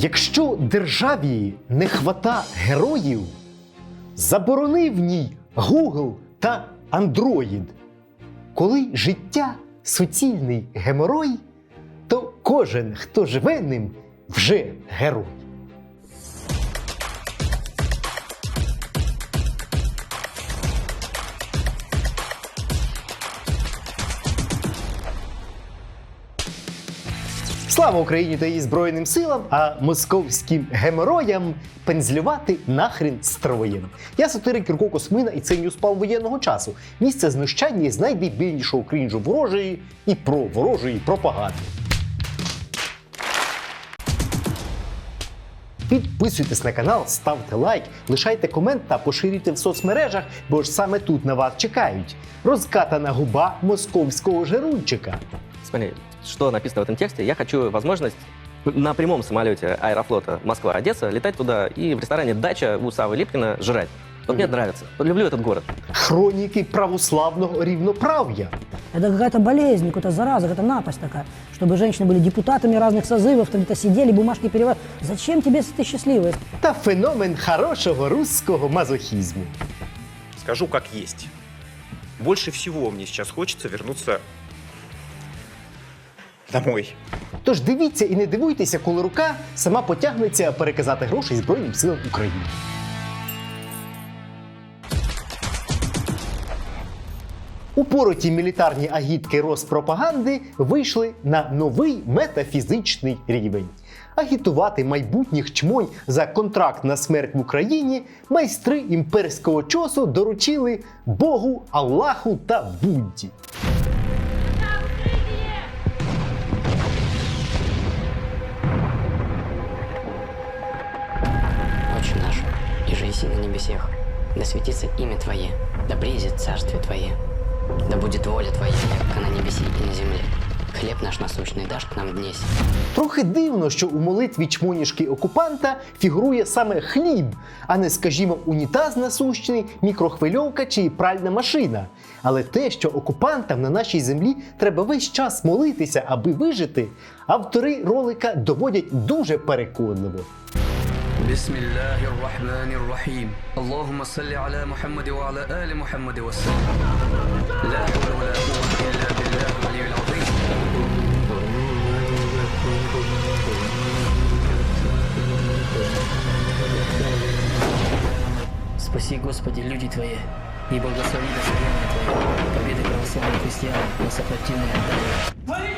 Якщо державі не хвата героїв, заборони в ній Google та Android. Коли життя суцільний геморой, то кожен, хто живе ним, вже герой. Слава Україні та її Збройним силам, а московським геморроям пензлювати нахрен строєм. Я сатирик Юрко Космина і це Ньюспал воєнного часу. Місце знущання з найдебільнішого крінжу ворожої і про ворожої пропаганди. Підписуйтесь на канал, ставте лайк, лишайте комент та поширюйте в соцмережах, бо ж саме тут на вас чекають. Розкатана губа московського жирунчика. Смотри, что написано в этом тексте. Я хочу возможность на прямом самолете Аэрофлота Москва-Одесса летать туда и в ресторане «Дача» у Савы Липкина жрать. Вот мне Мгм. нравится. Вот люблю этот город. Хроніки православного рівноправ'я. Это какая-то болезнь, какая-то зараза, какая-то напасть такая. Чтобы женщины были депутатами разных созывов, там где-то сидели, бумажки переводили. Зачем тебе, если ты счастливый? та феномен хорошого руського мазохізму. Скажу как есть. Больше всего мне сейчас хочется вернуться домой. Тож дивіться і не дивуйтеся, коли рука сама потягнеться переказати гроші Збройним силам України. Упороті мілітарні агітки Роспропаганди вийшли на новий метафізичний рівень. Агітувати майбутніх чмонь за контракт на смерть в Україні майстри імперського чосу доручили Богу, Аллаху та Будді. И же еси на небесех, да светится имя Твое, да приедет царствие Твое, да будет воля Твоя, как на небеси и на земле. Хлеб наш насущный дашь к нам днесь. Трохи дивно, що у молитві чмонішки окупанта фігурує саме хліб, а не, скажімо, унітаз насущний, мікрохвильовка чи пральна машина. Але те, що окупантам на нашій землі треба весь час молитися, аби вижити, автори ролика доводять дуже переконливо. بسم الله الرحمن الرحيم اللهم صل على محمد وعلى آل محمد وسلم لا حول ولا قوة إلا بالله العلي العظيم Спаси, Господи, люди Твои, и благослови достояние Твое, победы православных христиан на сопротивные отдали.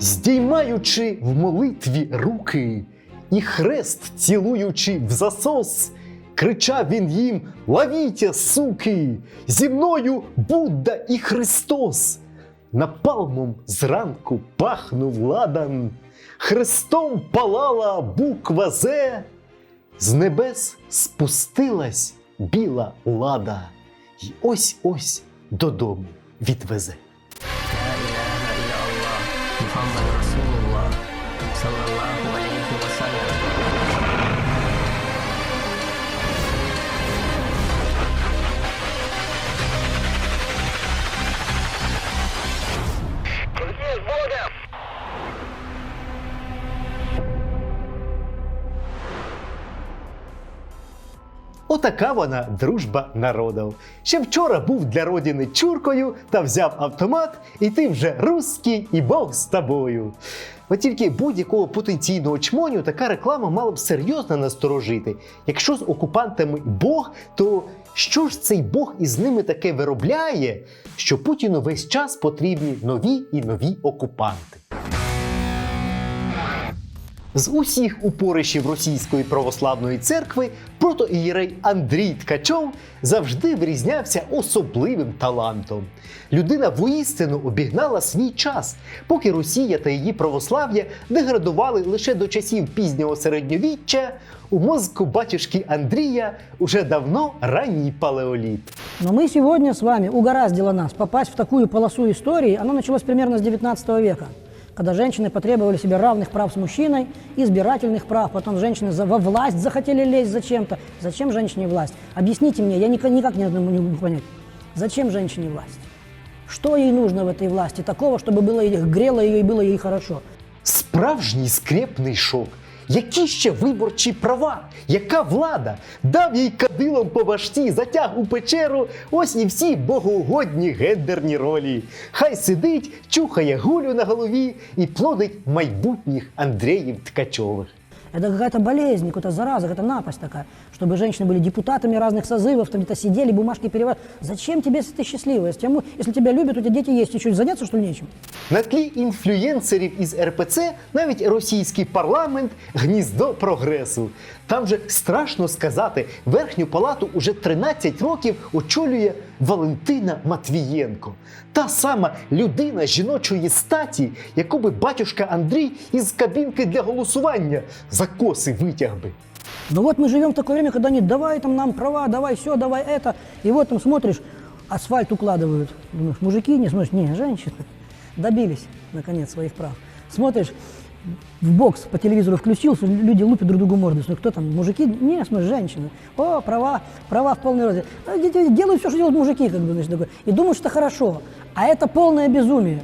Здіймаючи в молитві руки і хрест цілуючи в засос, кричав він їм: Лавітя, суки! Зі мною Будда і Христос! Напалмом зранку пахнув ладан, хрестом палала буква З, з небес спустилась біла лада, й ось ось додому відвезе. Sunlight. Отака вона дружба народів. Ще вчора був для родини чуркою та взяв автомат, і ти вже русський, і Бог з тобою. От тільки будь-якого потенційного чмоню така реклама мала б серйозно насторожити. Якщо з окупантами Бог, то що ж цей Бог із ними таке виробляє, що Путіну весь час потрібні нові і нові окупанти? З усіх упоришів Російської православної церкви протоієрей Андрій Ткачов завжди вирізнявся особливим талантом. Людина воістину обігнала свій час, поки Росія та її православ'я деградували лише до часів пізнього середньовіччя. У мозку батюшки Андрія уже давно ранній палеоліт. Но мы сегодня с вами угораздило нас попасть в такую полосу истории. Оно началось примерно с 19 века, когда женщины потребовали себе равных прав с мужчиной, избирательных прав. Потом женщины во власть захотели лезть зачем-то. Зачем женщине власть? Объясните мне, я никак, никак не не могу понять. Зачем женщине власть? Что ей нужно в этой власти такого, чтобы было грело ее и было ей хорошо? З Справжній скрепний шок. Які ще виборчі права? Яка влада? Дав їй кадилом по башті, затяг у печеру. Ось і всі богоугодні гендерні ролі. Хай сидить, чухає гулю на голові і плодить майбутніх Андріїв Ткачових. Это какая-то болезнь, какая-то зараза, какая-то напасть такая Чтобы женщины были депутатами разных созывов, там где-то сидели, бумажки переводили. Зачем тебе, если ты счастливая? Если тебя, му- если тебя любят, у тебя дети есть, тебе что, заняться, что ли, нечем? На тлі інфлюєнсерів із РПЦ навіть російський парламент гніздо прогресу. Там же страшно сказати, верхню палату уже 13 років очолює Валентина Матвієнко. Та сама людина жіночої статі, яку би батюшка Андрій із кабінки для голосування за коси витяг би. Ну вот мы живем в такое время, когда они давай там нам права, давай все, давай это. И вот там смотришь, асфальт укладывают. Думаешь, мужики не смотришь, не, женщины. Добились, наконец, своих прав. Смотришь, в бокс по телевизору включился, люди лупят друг другу морды. Смотришь, кто там, мужики? Не, смотришь, женщины. О, права, права в полный рост. А, де- де- Делают все, что делают мужики, как бы, значит, такое. И думают, что хорошо. А это полное безумие.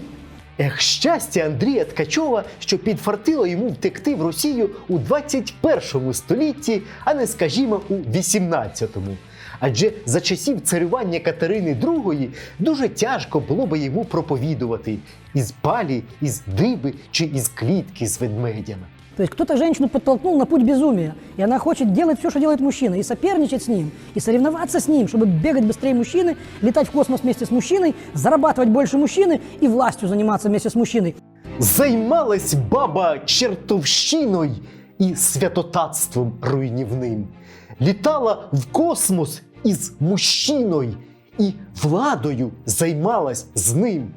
Ех, щастя Андрія Ткачова, що підфартило йому втекти в Росію у 21 столітті, а не, скажімо, у 18-му. Адже за часів царювання Катерини II дуже тяжко було би йому проповідувати із палі, із диби чи із клітки з ведмедями. То есть кто-то женщину подтолкнул на путь безумия, и она хочет делать все, что делает мужчина, и соперничать с ним, и соревноваться с ним, чтобы бегать быстрее мужчины, летать в космос вместе с мужчиной, зарабатывать больше мужчины и властью заниматься вместе с мужчиной. Займалась баба чертовщиною і святотатством руйнівним. Літала в космос із мужчиною і владою займалась з ним.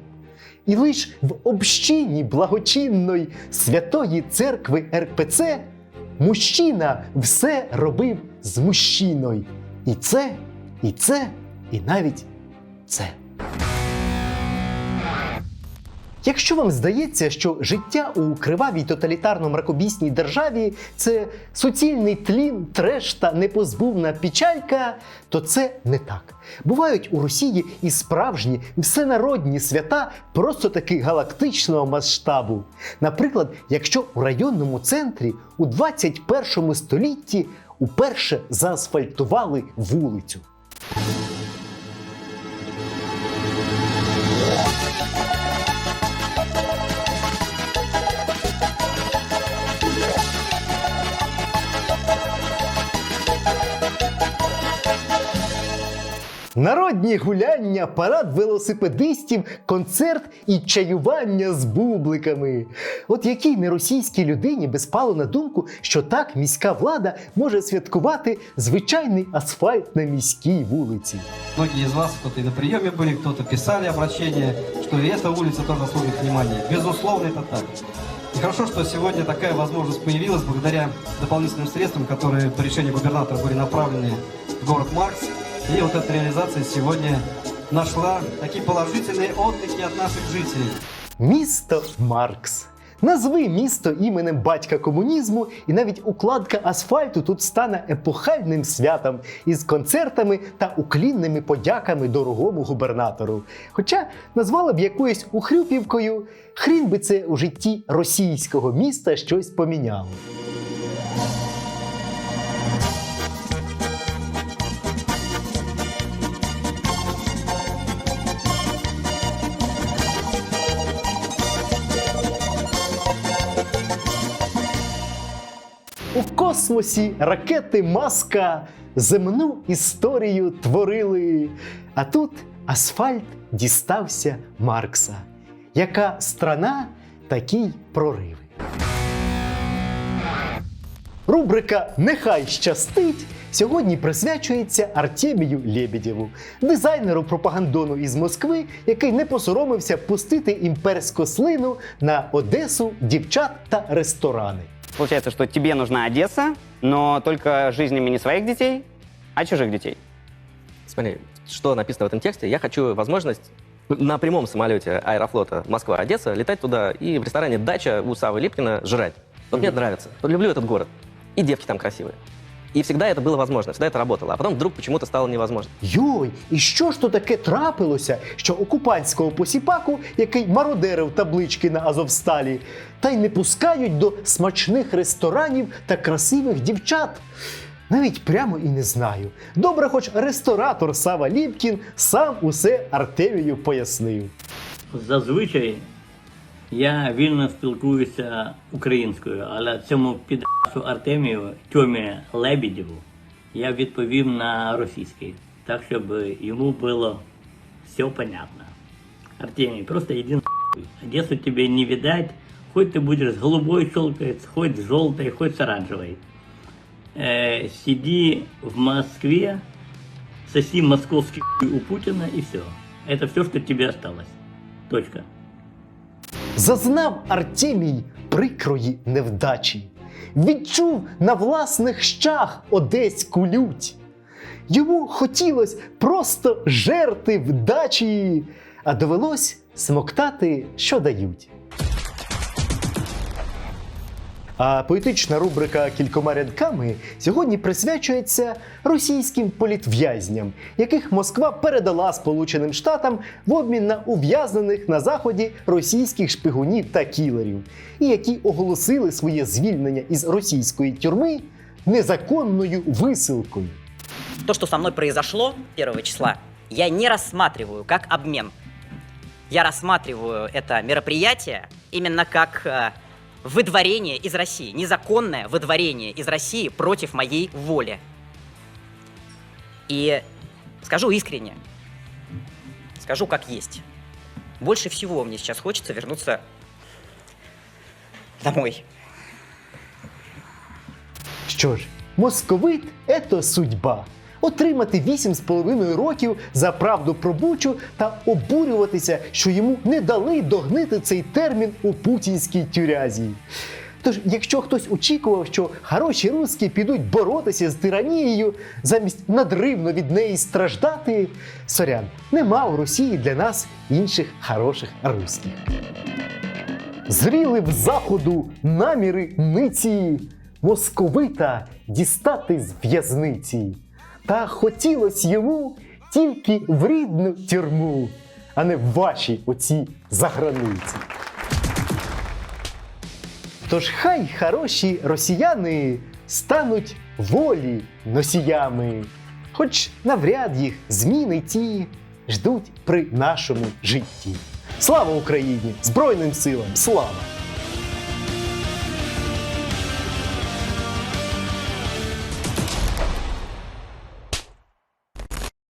І лиш в общині благочинної святої церкви РПЦ мужчина все робив з мужчиною. І це, і це, і навіть це. Якщо вам здається, що життя у кривавій тоталітарно-мракобісній державі це суцільний тлін, треш та непозбувна печалька, то це не так. Бувають у Росії і справжні всенародні свята просто таки галактичного масштабу. Наприклад, якщо у районному центрі у 21 столітті уперше заасфальтували вулицю. Народні гуляння, парад велосипедистів, концерт і чаювання з бубликами. От якій неросійській людині би спало на думку, що так міська влада може святкувати звичайний асфальт на міській вулиці. Многие из вас, кто-то и на приеме были, кто-то писали обращение, что и эта улица тоже заслуживает внимания. Безусловно, это так. И хорошо, что сегодня такая возможность появилась благодаря дополнительным средствам, которые по решению губернатора были направлены в город Маркс. И вот эта реализация сегодня нашла такие положительные отклики от наших жителей. Місто Маркс. Назви місто іменем батька комунізму, і навіть укладка асфальту тут стане епохальним святом із концертами та уклінними подяками дорогому губернатору. Хоча назвала б якоюсь ухрюпівкою, хрін би це у житті російського міста щось поміняло. Космосі ракети Маска земну історію творили. А тут асфальт дістався Маркса. Яка страна, такі прориви. Рубрика Нехай щастить сьогодні присвячується Артемію Лєбедєву, дизайнеру пропагандону із Москви, який не посоромився пустити імперську слину на Одесу, дівчат та ресторани. Получается, что тебе нужна Одесса, но только жизнями не своих детей, а чужих детей. Смотри, что написано в этом тексте. Я хочу возможность на прямом самолете Аэрофлота Москва-Одесса летать туда и в ресторане «Дача» у Савы Липкина жрать. Вот мне нравится. Вот люблю этот город. И девки там красивые. И всегда это было возможно, всегда это работало. А потом вдруг почему-то стало невозможно. Йой, і що ж то таке трапилося, що окупантського посіпаку, який мародерив таблички на Азовсталі, та й не пускають до смачних ресторанів та красивих дівчат? Навіть прямо і не знаю. Добре, хоч ресторатор Сава Ліпкін сам усе Артемію пояснив. Зазвичай я вільно спілкуюся українською, але цьому підрасу Артемію Тьомі Лебедєву я відповів на російський, так щоб йому було все понятно. Артемий, просто иди нахуй. Одессу тебе не видать, хоть ты будешь с голубой щелкать, хоть с желтой, хоть с оранжевой. Э, сиди в Москве, соси московский хуй у Путина и все. Это все, что тебе осталось. Точка. Зазнав Артемій прикрої невдачі, відчув на власних щах одеську лють. Йому хотілось просто жерти вдачі, а довелось смоктати, що дають. А поетична рубрика кількома рядками сьогодні присвячується російським політв'язням, яких Москва передала Сполученим Штатам в обмін на ув'язнених на заході російських шпигунів та кілерів, і які оголосили своє звільнення із російської тюрми незаконною висилкою. То, что со мной произошло 1 числа, я не рассматриваю как обмен. Я рассматриваю это мероприятие именно как э, выдворение из России, незаконное выдворение из России против моей воли. И скажу искренне, скажу как есть. Больше всего мне сейчас хочется вернуться домой. Що ж, московит ето судьба. Отримати 8,5 років за правду про Бучу та обурюватися, що йому не дали догнити цей термін у путінській тюрязі. Тож, якщо хтось очікував, що хороші русські підуть боротися з тиранією замість надривно від неї страждати, сорян, нема у Росії для нас інших хороших русських. Зріли в заходу наміри ниці московита дістати з в'язниці. Та хотілось йому тільки в рідну тюрму, а не в ваші оці заграниці. Тож хай хороші росіяни стануть волі носіями, хоч навряд їх зміни ті ждуть при нашому житті. Слава Україні! Збройним силам! Слава!